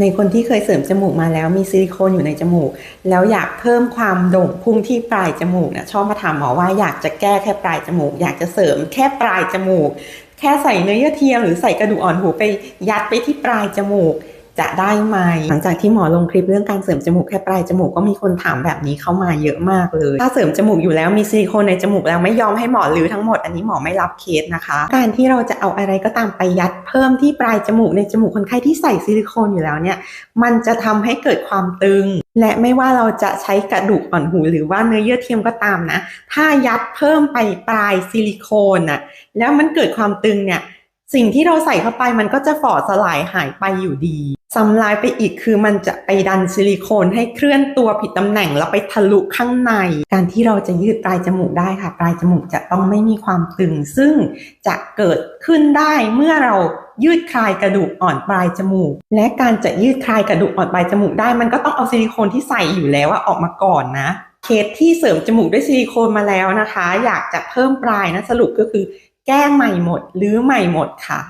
ในคนที่เคยเสริมจมูกมาแล้วมีซิลิโคนอยู่ในจมูก แล้วอยากเพิ่มความโด่งพุ่งที่ปลายจมูกเนี่ยชอบมาถามหมอว่าอยากจะแก้แค่ปลายจมูก อยากจะเสริมแค่ปลายจมูก แค่ใส่เนื้อเยื่อเทียมหรือใส่กระดูกอ่อนหูไปยัดไปที่ปลายจมูก จะได้ไหมหลังจากที่หมอลงคลิปเรื่องการเสริมจมูกแค่ปลายจมูกก็มีคนถามแบบนี้เข้ามาเยอะมากเลย ถ้าเสริมจมูกอยู่แล้วมีซิลิโคนในจมูกแล้วไม่ยอมให้หมอรื้อทั้งหมดอันนี้หมอไม่รับเคสนะคะ การที่เราจะเอาอะไรก็ตามไปยัดเพิ่มที่ปลายจมูกในจมูกคนไข้ที่ใส่ซิลิโคนอยู่แล้วเนี่ยมันจะทำให้เกิดความตึง และไม่ว่าเราจะใช้กระดูกอ่อนหูหรือว่าเนื้อเยื่อเทียมก็ตามนะ ถ้ายัดเพิ่มไปปลายซิลิโคนน่ะแล้วมันเกิดความตึงเนี่ยสิ่งที่เราใส่เข้าไปมันก็จะฝ่อสลายหายไปอยู่ดี ซ้ำร้ายไปอีกคือมันจะไปดันซิลิโคนให้เคลื่อนตัวผิดตำแหน่งแล้วไปทะลุข้างใน การที่เราจะยืดปลายจมูกได้ค่ะ ปลายจมูกจะต้องไม่มีความตึง ซึ่งจะเกิดขึ้นได้เมื่อเรายืดคลายกระดูกอ่อนปลายจมูก และการจะยืดคลายกระดูกอ่อนปลายจมูกได้ มันก็ต้องเอาซิลิโคนที่ใส่อยู่แล้วอออกมาก่อนนะ เคสที่เสริมจมูกด้วยซิลิโคนมาแล้วนะคะ อยากจะเพิ่มปลายนะสรุปก็คือ แก้ใหม่หมดหรือใหม่หมดค่ะ